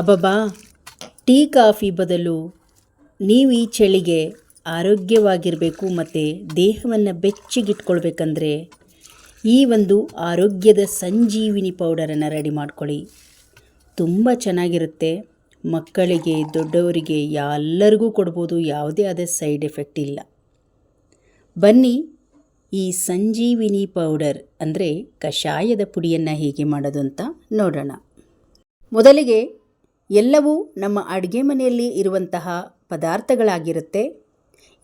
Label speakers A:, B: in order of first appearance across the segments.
A: ಅಬ್ಬಬ್ಬಾ, tea, coffee ಬದಲು ನೀವು ಈ ಚಳಿಗೆ ಆರೋಗ್ಯವಾಗಿರಬೇಕು ಮತ್ತು ದೇಹವನ್ನು ಬೆಚ್ಚಗಿಟ್ಕೊಳ್ಬೇಕಂದ್ರೆ ಈ ಒಂದು ಆರೋಗ್ಯದ ಸಂಜೀವಿನಿ ಪೌಡರನ್ನು ರೆಡಿ ಮಾಡ್ಕೊಳ್ಳಿ. ತುಂಬ ಚೆನ್ನಾಗಿರುತ್ತೆ. ಮಕ್ಕಳಿಗೆ, ದೊಡ್ಡವರಿಗೆ ಎಲ್ಲರಿಗೂ ಕೊಡ್ಬೋದು, ಯಾವುದೇ ಆದ ಸೈಡ್ ಎಫೆಕ್ಟ್ ಇಲ್ಲ. ಬನ್ನಿ ಈ ಸಂಜೀವಿನಿ ಪೌಡರ್ ಅಂದರೆ ಕಷಾಯದ ಪುಡಿಯನ್ನು ಹೇಗೆ ಮಾಡೋದು ಅಂತ ನೋಡೋಣ. ಮೊದಲಿಗೆ ಎಲ್ಲವೂ ನಮ್ಮ ಅಡುಗೆ ಮನೆಯಲ್ಲಿ ಇರುವಂತಹ ಪದಾರ್ಥಗಳಾಗಿರುತ್ತೆ.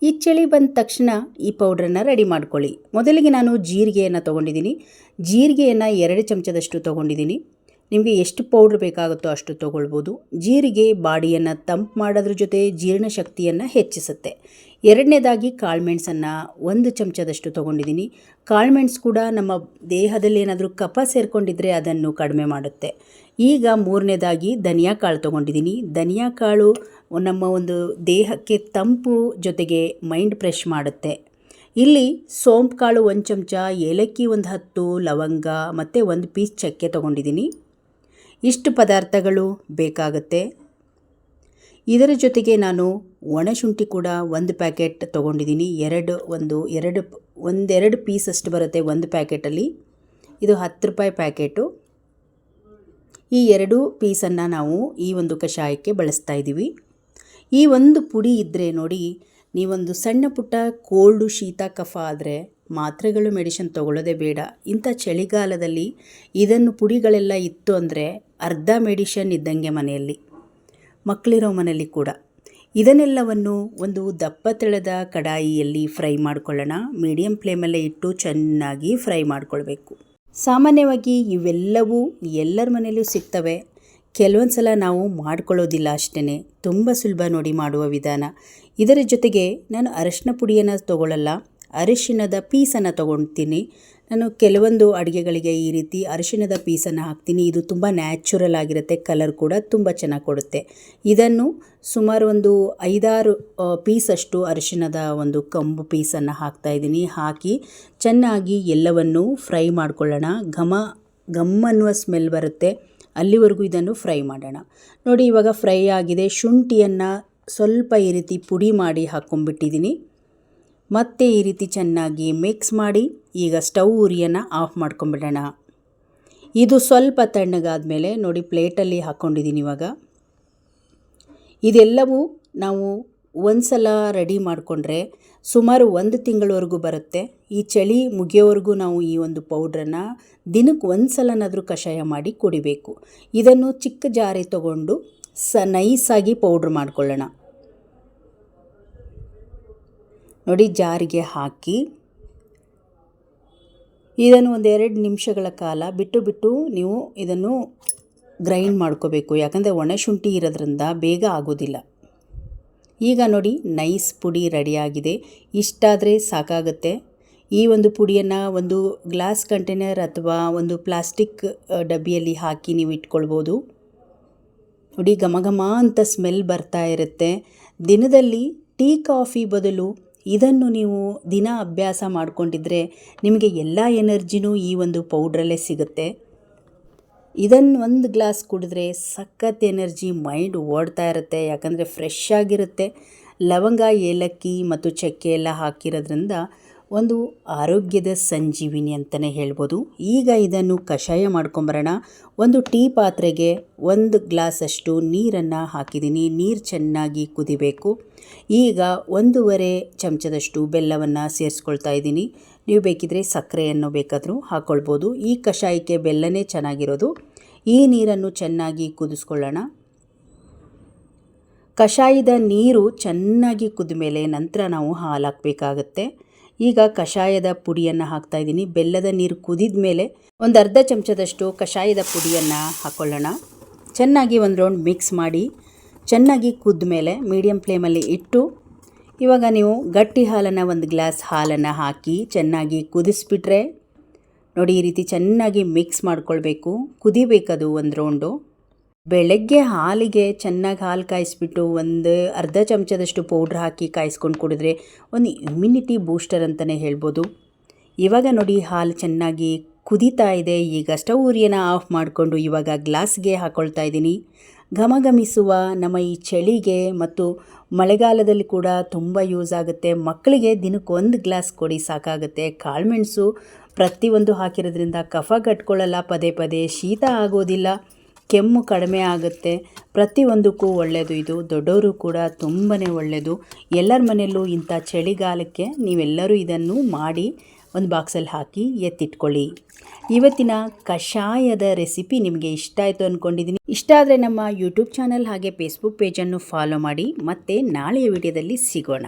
A: ಈ ಚಳಿ ಬಂದ ತಕ್ಷಣ ಈ ಪೌಡ್ರನ್ನು ರೆಡಿ ಮಾಡ್ಕೊಳ್ಳಿ. ಮೊದಲಿಗೆ ನಾನು ಜೀರಿಗೆಯನ್ನು ತೊಗೊಂಡಿದ್ದೀನಿ. ಜೀರಿಗೆಯನ್ನು ಎರಡು ಚಮಚದಷ್ಟು ತೊಗೊಂಡಿದ್ದೀನಿ. ನಿಮಗೆ ಎಷ್ಟು ಪೌಡ್ರ್ ಬೇಕಾಗುತ್ತೋ ಅಷ್ಟು ತೊಗೊಳ್ಬೋದು. ಜೀರಿಗೆ ಬಾಡಿಯನ್ನು ತಂಪು ಮಾಡೋದ್ರ ಜೊತೆ ಜೀರ್ಣಶಕ್ತಿಯನ್ನು ಹೆಚ್ಚಿಸುತ್ತೆ. ಎರಡನೇದಾಗಿ ಕಾಳುಮೆಣಸನ್ನು ಒಂದು ಚಮಚದಷ್ಟು ತೊಗೊಂಡಿದ್ದೀನಿ ಕಾಳುಮೆಣಸು ಕೂಡ ನಮ್ಮ ದೇಹದಲ್ಲಿ ಏನಾದರೂ ಕಫ ಸೇರಿಕೊಂಡಿದ್ರೆ ಅದನ್ನು ಕಡಿಮೆ ಮಾಡುತ್ತೆ. ಈಗ ಮೂರನೇದಾಗಿ ಧನಿಯಾ ಕಾಳು ತೊಗೊಂಡಿದ್ದೀನಿ ಧನಿಯಾ ಕಾಳು ನಮ್ಮ ಒಂದು ದೇಹಕ್ಕೆ ತಂಪು ಜೊತೆಗೆ ಮೈಂಡ್ ಫ್ರೆಶ್ ಮಾಡುತ್ತೆ. ಇಲ್ಲಿ ಸೋಂಪು ಕಾಳು ಒಂದು ಚಮಚ, ಏಲಕ್ಕಿ ಒಂದು ಹತ್ತು, ಲವಂಗ ಮತ್ತು ಒಂದು ಪೀಸ್ ಚಕ್ಕೆ ತೊಗೊಂಡಿದ್ದೀನಿ ಇಷ್ಟು ಪದಾರ್ಥಗಳು ಬೇಕಾಗುತ್ತೆ. ಇದರ ಜೊತೆಗೆ ನಾನು ಒಣಶುಂಠಿ ಕೂಡ ಒಂದು ಪ್ಯಾಕೆಟ್ ತೊಗೊಂಡಿದ್ದೀನಿ. ಎರಡು, ಒಂದು, ಎರಡು, ಒಂದೆರಡು ಪೀಸ್ ಅಷ್ಟು ಬರುತ್ತೆ ಒಂದು ಪ್ಯಾಕೆಟಲ್ಲಿ. ಇದು ಹತ್ತು ರೂಪಾಯಿ ಪ್ಯಾಕೆಟು. ಈ ಎರಡು ಪೀಸನ್ನು ನಾವು ಈ ಒಂದು ಕಷಾಯಕ್ಕೆ ಬಳಸ್ತಾ ಇದ್ದೀವಿ. ಈ ಒಂದು ಪುಡಿ ಇದ್ದರೆ ನೋಡಿ, ನೀವೊಂದು ಸಣ್ಣ ಪುಟ್ಟ ಕೋಲ್ಡು ಶೀತ ಕಫ ಆದರೆ ಮಾತ್ರೆಗಳು ಮೆಡಿಷನ್ ತೊಗೊಳ್ಳೋದೇ ಬೇಡ. ಇಂಥ ಚಳಿಗಾಲದಲ್ಲಿ ಇದನ್ನು ಪುಡಿಗಳೆಲ್ಲ ಇತ್ತು ಅಂದರೆ ಅರ್ಧ ಮೆಡಿಷನ್ ಇದ್ದಂಗೆ ಮನೆಯಲ್ಲಿ, ಮಕ್ಕಳಿರೋ ಮನೆಯಲ್ಲಿ ಕೂಡ. ಇದನ್ನೆಲ್ಲವನ್ನು ಒಂದು ದಪ್ಪ ತೆಳೆದ ಕಡಾಯಿಯಲ್ಲಿ ಫ್ರೈ ಮಾಡ್ಕೊಳ್ಳೋಣ. ಮೀಡಿಯಂ ಫ್ಲೇಮಲ್ಲೇ ಇಟ್ಟು ಚೆನ್ನಾಗಿ ಫ್ರೈ ಮಾಡಿಕೊಳ್ಬೇಕು. ಸಾಮಾನ್ಯವಾಗಿ ಇವೆಲ್ಲವೂ ಎಲ್ಲರ ಮನೆಯಲ್ಲೂ ಸಿಗ್ತವೆ. ಕೆಲವೊಂದು ಸಲ ನಾವು ಮಾಡ್ಕೊಳ್ಳೋದಿಲ್ಲ ಅಷ್ಟೇ ತುಂಬ ಸುಲಭ ನೋಡಿ ಮಾಡುವ ವಿಧಾನ. ಇದರ ಜೊತೆಗೆ ನಾನು ಅರಶಿನ ಪುಡಿಯನ್ನು ತೊಗೊಳ್ಳಲ್ಲ ಅರಿಶಿಣದ ಪೀಸನ್ನು ತೊಗೊಳ್ತೀನಿ ನಾನು ಕೆಲವೊಂದು ಅಡುಗೆಗಳಿಗೆ ಈ ರೀತಿ ಅರಿಶಿಣದ ಪೀಸನ್ನು ಹಾಕ್ತೀನಿ. ಇದು ತುಂಬ ನ್ಯಾಚುರಲ್ ಆಗಿರುತ್ತೆ, ಕಲರ್ ಕೂಡ ತುಂಬ ಚೆನ್ನಾಗಿ ಕೊಡುತ್ತೆ. ಇದನ್ನು ಸುಮಾರು ಒಂದು ಐದಾರು ಪೀಸಷ್ಟು ಅರಿಶಿಣದ ಒಂದು ಕಂಬು ಪೀಸನ್ನು ಹಾಕ್ತಾಯಿದ್ದೀನಿ ಹಾಕಿ ಚೆನ್ನಾಗಿ ಎಲ್ಲವನ್ನು ಫ್ರೈ ಮಾಡ್ಕೊಳ್ಳೋಣ. ಘಮ, ಘಮ್ ಅನ್ನುವ ಸ್ಮೆಲ್ ಬರುತ್ತೆ. ಅಲ್ಲಿವರೆಗೂ ಇದನ್ನು ಫ್ರೈ ಮಾಡೋಣ. ನೋಡಿ, ಇವಾಗ ಫ್ರೈ ಆಗಿದೆ. ಶುಂಠಿಯನ್ನು ಸ್ವಲ್ಪ ಈ ರೀತಿ ಪುಡಿ ಮಾಡಿ ಹಾಕ್ಕೊಂಡ್ಬಿಟ್ಟಿದ್ದೀನಿ. ಮತ್ತೆ ಈ ರೀತಿ ಚೆನ್ನಾಗಿ ಮಿಕ್ಸ್ ಮಾಡಿ ಈಗ ಸ್ಟವ್ ಉರಿಯನ್ನು ಆಫ್ ಮಾಡ್ಕೊಂಬಿಡೋಣ. ಇದು ಸ್ವಲ್ಪ ತಣ್ಣಗಾದ ಮೇಲೆ ನೋಡಿ ಪ್ಲೇಟಲ್ಲಿ ಹಾಕ್ಕೊಂಡಿದ್ದೀನಿ ಇವಾಗ. ಇದೆಲ್ಲವೂ ನಾವು ಒಂದು ಸಲ ರೆಡಿ ಮಾಡಿಕೊಂಡ್ರೆ ಸುಮಾರು ಒಂದು ತಿಂಗಳವರೆಗೂ ಬರುತ್ತೆ. ಈ ಚಳಿ ಮುಗಿಯೋವರೆಗೂ ನಾವು ಈ ಒಂದು ಪೌಡ್ರನ್ನು ದಿನಕ್ಕೆ ಒಂದು ಸಲನಾದರೂ ಕಷಾಯ ಮಾಡಿ ಕುಡಿಬೇಕು. ಇದನ್ನು ಚಿಕ್ಕ ಜಾರಿ ತಗೊಂಡು ಸ ನೈಸಾಗಿ ಪೌಡ್ರ್ ಮಾಡ್ಕೊಳ್ಳೋಣ. ನೋಡಿ ಜಾರಿಗೆ ಹಾಕಿ ಇದನ್ನು ಒಂದೆರಡು ನಿಮಿಷಗಳ ಕಾಲ ಬಿಟ್ಟು ಬಿಟ್ಟು ನೀವು ಇದನ್ನು ಗ್ರೈಂಡ್ ಮಾಡ್ಕೋಬೇಕು. ಯಾಕಂದರೆ ಒಣಶುಂಠಿ ಇರೋದ್ರಿಂದ ಬೇಗ ಆಗೋದಿಲ್ಲ. ಈಗ ನೋಡಿ ನೈಸ್ ಪುಡಿ ರೆಡಿಯಾಗಿದೆ. ಇಷ್ಟಾದರೆ ಸಾಕಾಗುತ್ತೆ. ಈ ಒಂದು ಪುಡಿಯನ್ನು ಒಂದು ಗ್ಲಾಸ್ ಕಂಟೈನರ್ ಅಥವಾ ಒಂದು ಪ್ಲಾಸ್ಟಿಕ್ ಡಬ್ಬಿಯಲ್ಲಿ ಹಾಕಿ ನೀವು ಇಟ್ಕೊಳ್ಬೋದು. ನೋಡಿ ಘಮ ಘಮ ಅಂತ ಸ್ಮೆಲ್ ಬರ್ತಾ ಇರುತ್ತೆ. ದಿನದಲ್ಲಿ ಟೀ ಕಾಫಿ ಬದಲು ಇದನ್ನು ನೀವು ದಿನ ಅಭ್ಯಾಸ ಮಾಡಿಕೊಂಡಿದ್ರೆ ನಿಮಗೆ ಎಲ್ಲ ಎನರ್ಜಿನೂ ಈ ಒಂದು ಪೌಡ್ರಲ್ಲೇ ಸಿಗುತ್ತೆ. ಇದನ್ನು ಒಂದು ಗ್ಲಾಸ್ ಕುಡಿದ್ರೆ ಸಖತ್ ಎನರ್ಜಿ ಮೈಂಡ್ ಓಡ್ತಾ ಇರುತ್ತೆ, ಯಾಕಂದರೆ ಫ್ರೆಶ್ ಆಗಿರುತ್ತೆ. ಲವಂಗ, ಏಲಕ್ಕಿ ಮತ್ತು ಚಕ್ಕೆ ಎಲ್ಲ ಹಾಕಿರೋದ್ರಿಂದ ಒಂದು ಆರೋಗ್ಯದ ಸಂಜೀವಿನಿ ಅಂತಲೇ ಹೇಳ್ಬೋದು. ಈಗ ಇದನ್ನು ಕಷಾಯ ಮಾಡ್ಕೊಂಬರೋಣ. ಒಂದು ಟೀ ಪಾತ್ರೆಗೆ ಒಂದು ಗ್ಲಾಸಷ್ಟು ನೀರನ್ನು ಹಾಕಿದ್ದೀನಿ. ನೀರು ಚೆನ್ನಾಗಿ ಕುದಿಬೇಕು. ಈಗ ಒಂದೂವರೆ ಚಮಚದಷ್ಟು ಬೆಲ್ಲವನ್ನು ಸೇರಿಸ್ಕೊಳ್ತಾ ಇದ್ದೀನಿ. ನೀವು ಬೇಕಿದ್ರೆ ಸಕ್ಕರೆಯನ್ನು ಬೇಕಾದರೂ ಹಾಕ್ಕೊಳ್ಬೋದು ಈ ಕಷಾಯಕ್ಕೆ ಬೆಲ್ಲನೇ ಚೆನ್ನಾಗಿರೋದು. ಈ ನೀರನ್ನು ಚೆನ್ನಾಗಿ ಕುದಿಸ್ಕೊಳ್ಳೋಣ. ಕಷಾಯದ ನೀರು ಚೆನ್ನಾಗಿ ಕುದ ಮೇಲೆ ನಂತರ ನಾವು ಹಾಲು ಹಾಕಬೇಕಾಗತ್ತೆ. ಈಗ ಕಷಾಯದ ಪುಡಿಯನ್ನು ಹಾಕ್ತಾ ಇದ್ದೀನಿ. ಬೆಲ್ಲದ ನೀರು ಕುದಿದ ಮೇಲೆ ಒಂದು ಅರ್ಧ ಚಮಚದಷ್ಟು ಕಷಾಯದ ಪುಡಿಯನ್ನು ಹಾಕ್ಕೊಳ್ಳೋಣ ಚೆನ್ನಾಗಿ ಒಂದು ರೌಂಡ್ ಮಿಕ್ಸ್ ಮಾಡಿ ಚೆನ್ನಾಗಿ ಕುದ್ದ ಮೇಲೆ ಮೀಡಿಯಂ ಫ್ಲೇಮಲ್ಲಿ ಇಟ್ಟು ಇವಾಗ ನೀವು ಗಟ್ಟಿ ಹಾಲನ್ನು ಒಂದು ಗ್ಲಾಸ್ ಹಾಲನ್ನು ಹಾಕಿ ಚೆನ್ನಾಗಿ ಕುದಿಸ್ಬಿಟ್ರೆ ನೋಡಿ ಈ ರೀತಿ ಚೆನ್ನಾಗಿ ಮಿಕ್ಸ್ ಮಾಡ್ಕೊಳ್ಬೇಕು. ಕುದಿಬೇಕದು ಒಂದು ರೌಂಡು ಬೆಳಗ್ಗೆ ಹಾಲಿಗೆ ಚೆನ್ನಾಗಿ ಹಾಲು ಕಾಯಿಸ್ಬಿಟ್ಟು ಒಂದು ಅರ್ಧ ಚಮಚದಷ್ಟು ಪೌಡ್ರ್ ಹಾಕಿ ಕಾಯಿಸ್ಕೊಂಡು ಕುಡಿದ್ರೆ ಒಂದು ಇಮ್ಯುನಿಟಿ ಬೂಸ್ಟರ್ ಅಂತಲೇ ಹೇಳ್ಬೋದು. ಇವಾಗ ನೋಡಿ ಹಾಲು ಚೆನ್ನಾಗಿ ಕುದೀತಾ ಇದೆ. ಈಗ ಸ್ಟವ್ ಉರಿಯನ್ನು ಆಫ್ ಮಾಡಿಕೊಂಡು ಇವಾಗ ಗ್ಲಾಸ್ಗೆ ಹಾಕ್ಕೊಳ್ತಾ ಇದ್ದೀನಿ. ಘಮಘಮಿಸುವ ನಮ್ಮ ಈ ಚಳಿಗೆ ಮತ್ತು ಮಳೆಗಾಲದಲ್ಲಿ ಕೂಡ ತುಂಬ ಯೂಸ್ ಆಗುತ್ತೆ. ಮಕ್ಕಳಿಗೆ ದಿನಕ್ಕೊಂದು ಗ್ಲಾಸ್ ಕೊಡಿ ಸಾಕಾಗುತ್ತೆ. ಕಾಳುಮೆಣಸು ಪ್ರತಿಯೊಂದು ಹಾಕಿರೋದ್ರಿಂದ ಕಫ ಕಟ್ಕೊಳ್ಳಲ್ಲ. ಪದೇ ಪದೇ ಶೀತ ಆಗೋದಿಲ್ಲ. ಕೆಮ್ಮು ಕಡಿಮೆ ಆಗುತ್ತೆ. ಪ್ರತಿಯೊಂದಕ್ಕೂ ಒಳ್ಳೆಯದು ಇದು. ದೊಡ್ಡವರು ಕೂಡ ತುಂಬಾ ಒಳ್ಳೆಯದು ಎಲ್ಲರ ಮನೆಯಲ್ಲೂ ಇಂಥ ಚಳಿಗಾಲಕ್ಕೆ ನೀವೆಲ್ಲರೂ ಇದನ್ನು ಮಾಡಿ ಒಂದು ಬಾಕ್ಸಲ್ಲಿ ಹಾಕಿ ಎತ್ತಿಟ್ಕೊಳ್ಳಿ. ಇವತ್ತಿನ ಕಷಾಯದ ರೆಸಿಪಿ ನಿಮಗೆ ಇಷ್ಟ ಆಯಿತು ಅಂದ್ಕೊಂಡಿದ್ದೀನಿ ಇಷ್ಟ ಆದರೆ ನಮ್ಮ ಯೂಟ್ಯೂಬ್ ಚಾನಲ್ ಹಾಗೆ ಫೇಸ್ಬುಕ್ ಪೇಜನ್ನು ಫಾಲೋ ಮಾಡಿ ಮತ್ತೆ ನಾಳೆಯ ವಿಡಿಯೋದಲ್ಲಿ ಸಿಗೋಣ.